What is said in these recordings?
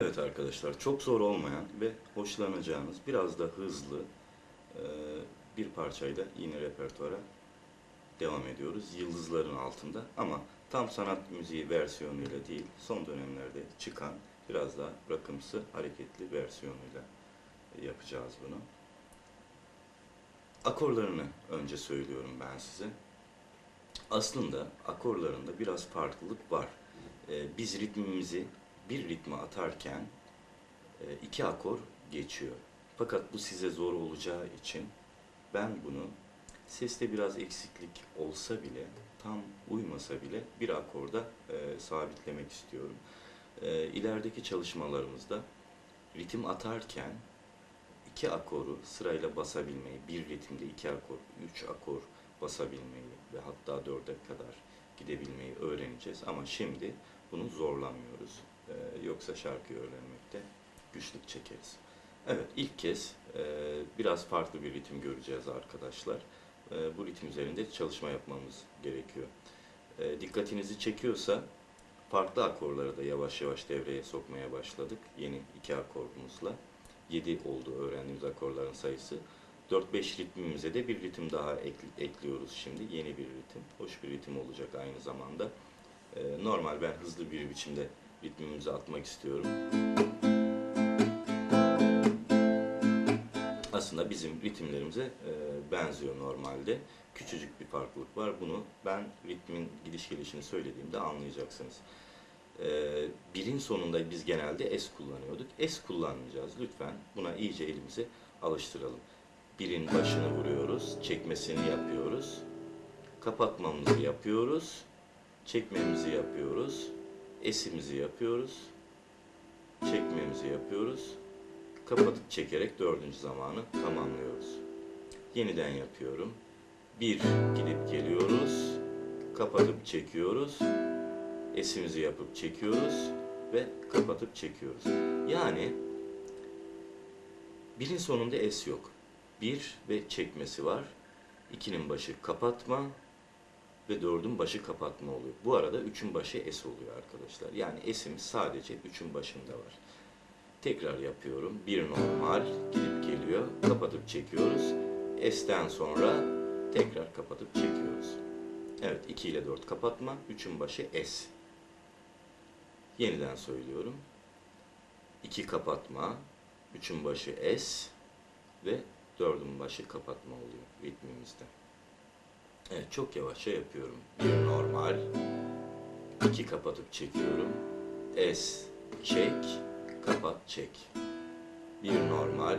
Evet arkadaşlar çok zor olmayan ve hoşlanacağınız biraz da hızlı e, bir parçayla yine repertuara devam ediyoruz. Yıldızların altında ama tam sanat müziği versiyonuyla değil son dönemlerde çıkan biraz daha rakımsı hareketli versiyonuyla yapacağız bunu. Akorlarını önce söylüyorum ben size. Aslında akorlarında biraz farklılık var. Ee, biz ritmimizi bir ritme atarken e, iki akor geçiyor. Fakat bu size zor olacağı için ben bunu seste biraz eksiklik olsa bile, tam uymasa bile bir akorda e, sabitlemek istiyorum. E, ilerideki çalışmalarımızda ritim atarken iki akoru sırayla basabilmeyi, bir ritimde iki akor, üç akor basabilmeyi ve hatta dörde kadar gidebilmeyi öğreneceğiz. Ama şimdi bunu zorlamıyoruz. Ee, yoksa şarkıyı öğrenmekte güçlük çekeriz. Evet, ilk kez e, biraz farklı bir ritim göreceğiz arkadaşlar. E, bu ritim üzerinde çalışma yapmamız gerekiyor. E, dikkatinizi çekiyorsa farklı akorları da yavaş yavaş devreye sokmaya başladık. Yeni iki akorumuzla. 7 oldu öğrendiğimiz akorların sayısı. 4-5 ritmimize de bir ritim daha ekli- ekliyoruz şimdi. Yeni bir ritim. Hoş bir ritim olacak aynı zamanda. Normal ben hızlı bir biçimde ritmimizi atmak istiyorum. Aslında bizim ritimlerimize e, benziyor normalde. Küçücük bir farklılık var. Bunu ben ritmin gidiş gelişini söylediğimde anlayacaksınız. Ee, birin sonunda biz genelde S kullanıyorduk. S kullanmayacağız. Lütfen buna iyice elimizi alıştıralım. Birin başını vuruyoruz, çekmesini yapıyoruz. Kapatmamızı yapıyoruz. Çekmemizi yapıyoruz. Esimizi yapıyoruz. Çekmemizi yapıyoruz. Kapatıp çekerek dördüncü zamanı tamamlıyoruz. Yeniden yapıyorum. Bir gidip geliyoruz. Kapatıp çekiyoruz esimizi yapıp çekiyoruz ve kapatıp çekiyoruz. Yani birin sonunda es yok. Bir ve çekmesi var. İkinin başı kapatma ve dördün başı kapatma oluyor. Bu arada üçün başı es oluyor arkadaşlar. Yani esimiz sadece üçün başında var. Tekrar yapıyorum. Bir normal gidip geliyor. Kapatıp çekiyoruz. Es'ten sonra tekrar kapatıp çekiyoruz. Evet 2 ile 4 kapatma. üçün başı es. Yeniden söylüyorum. 2 kapatma. üçün başı es. Ve dördün başı kapatma oluyor ritmimizde. Evet çok yavaşça yapıyorum. Bir normal. iki kapatıp çekiyorum. Es, çek, kapat, çek. Bir normal.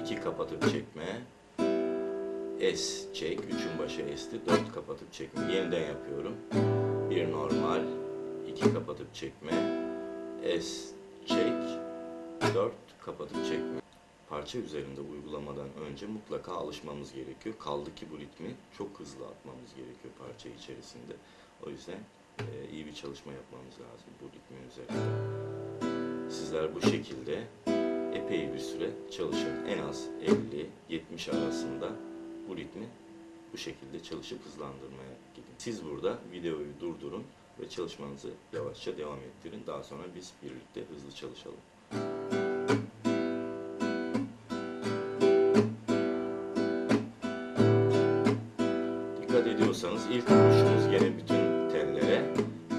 iki kapatıp çekme. Es, çek. Üçün başı esti. Dört kapatıp çekme. Yeniden yapıyorum. Bir normal. iki kapatıp çekme. Es, çek. Dört kapatıp çekme. Parça üzerinde uygulamadan önce mutlaka alışmamız gerekiyor. Kaldı ki bu ritmi çok hızlı atmamız gerekiyor parça içerisinde. O yüzden e, iyi bir çalışma yapmamız lazım bu ritmin üzerinde. Sizler bu şekilde epey bir süre çalışın. En az 50-70 arasında bu ritmi bu şekilde çalışıp hızlandırmaya gidin. Siz burada videoyu durdurun ve çalışmanızı yavaşça devam ettirin. Daha sonra biz birlikte hızlı çalışalım.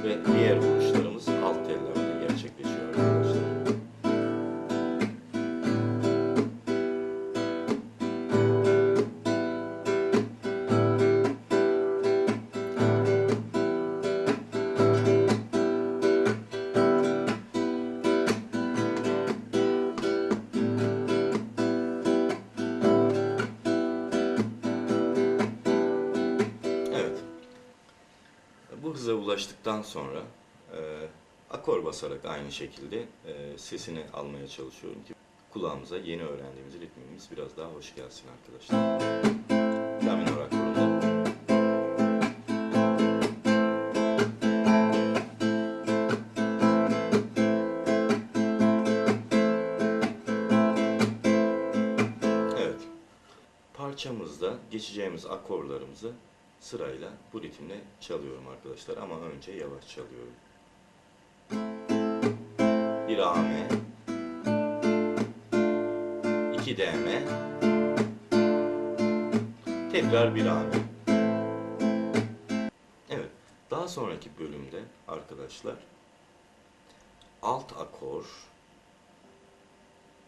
Ve Bu hıza ulaştıktan sonra e, akor basarak aynı şekilde e, sesini almaya çalışıyorum ki kulağımıza yeni öğrendiğimiz ritmimiz biraz daha hoş gelsin arkadaşlar. La minor akorunda. Evet. Parçamızda geçeceğimiz akorlarımızı sırayla bu ritimle çalıyorum arkadaşlar ama önce yavaş çalıyorum. Bir A M, 2 DM, tekrar bir AM. Evet, daha sonraki bölümde arkadaşlar alt akor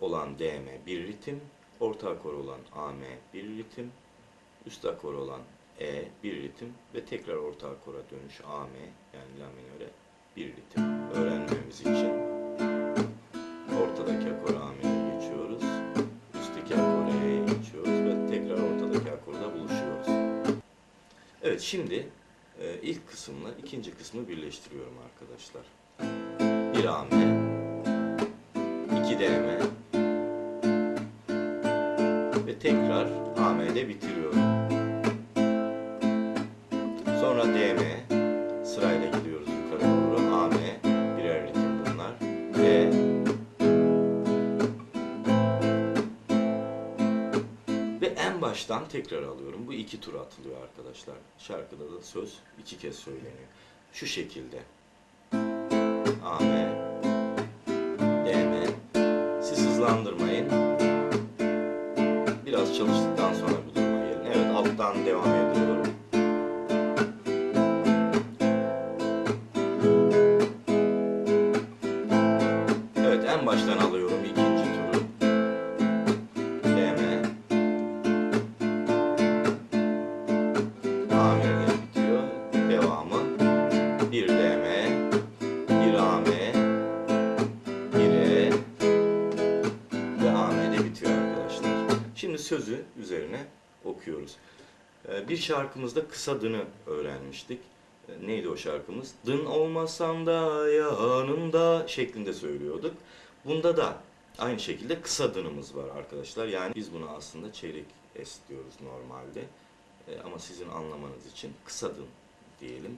olan DM bir ritim, orta akor olan AM bir ritim, üst akor olan E bir ritim ve tekrar orta akora dönüş AM yani La minöre bir ritim öğrenmemiz için ortadaki akor AM'ye geçiyoruz. Üstteki akor E'ye geçiyoruz ve tekrar ortadaki akorda buluşuyoruz. Evet şimdi e, ilk kısımla ikinci kısmı birleştiriyorum arkadaşlar. Bir AM, iki DM ve tekrar AM'de bitiriyorum. Baştan tekrar alıyorum. Bu iki tur atılıyor arkadaşlar. Şarkıda da söz iki kez söyleniyor. Şu şekilde. AM DM siz hızlandırmayın. Biraz çalıştıktan sonra bu duruma gelin. Evet alttan devam ediyorum. Evet en baştan alıyorum sözü üzerine okuyoruz. Ee, Bir şarkımızda kısa dını öğrenmiştik. Ee, Neydi o şarkımız? Dın olmasam da yanımda şeklinde söylüyorduk. Bunda da aynı şekilde kısa dınımız var arkadaşlar. Yani biz buna aslında çeyrek es diyoruz normalde. Ee, Ama sizin anlamanız için kısa dın diyelim.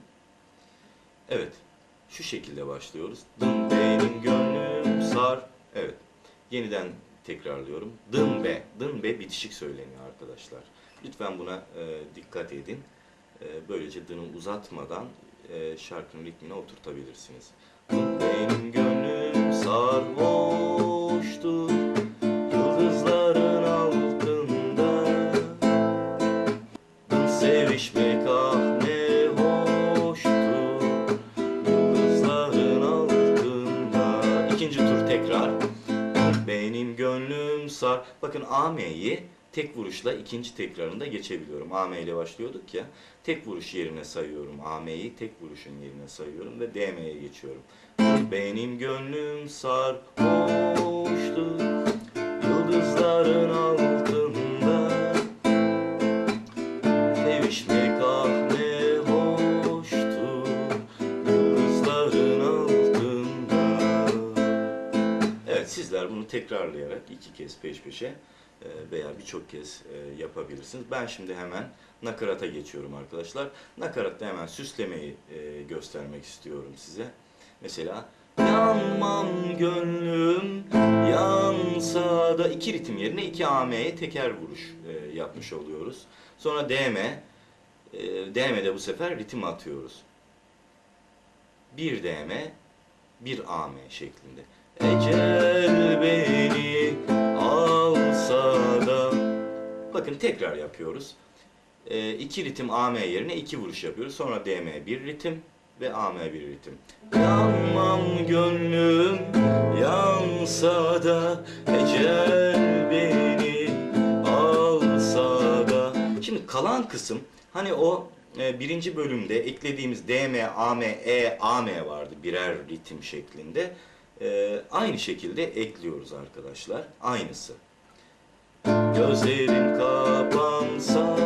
Evet. Şu şekilde başlıyoruz. Dın benim gönlüm sar. Evet. Yeniden tekrarlıyorum. Dın be. Dın be bitişik söyleniyor arkadaşlar. Lütfen buna e, dikkat edin. E, böylece dını uzatmadan e, şarkının ritmine oturtabilirsiniz. Benim gönlüm sarhoştur sar. Bakın AM'yi tek vuruşla ikinci tekrarında geçebiliyorum. AM ile başlıyorduk ya. Tek vuruş yerine sayıyorum. AM'yi tek vuruşun yerine sayıyorum ve DM'ye geçiyorum. Benim gönlüm sarhoştur tekrarlayarak iki kez peş peşe e, veya birçok kez e, yapabilirsiniz. Ben şimdi hemen nakarata geçiyorum arkadaşlar. Nakaratta hemen süslemeyi e, göstermek istiyorum size. Mesela yanmam gönlüm yansa da iki ritim yerine iki AM'ye teker vuruş yapmış oluyoruz. Sonra DM DM'de bu sefer ritim atıyoruz. Bir DM, bir AM şeklinde. Ecel beni alsa da Bakın tekrar yapıyoruz. E, iki ritim AM yerine iki vuruş yapıyoruz. Sonra DM bir ritim ve AM bir ritim. Yanmam gönlüm yansa da ecel beni alsa da. Şimdi kalan kısım hani o e, birinci bölümde eklediğimiz DM, AM, E, AM vardı birer ritim şeklinde. E, aynı şekilde ekliyoruz arkadaşlar. Aynısı. Gözlerim kapansa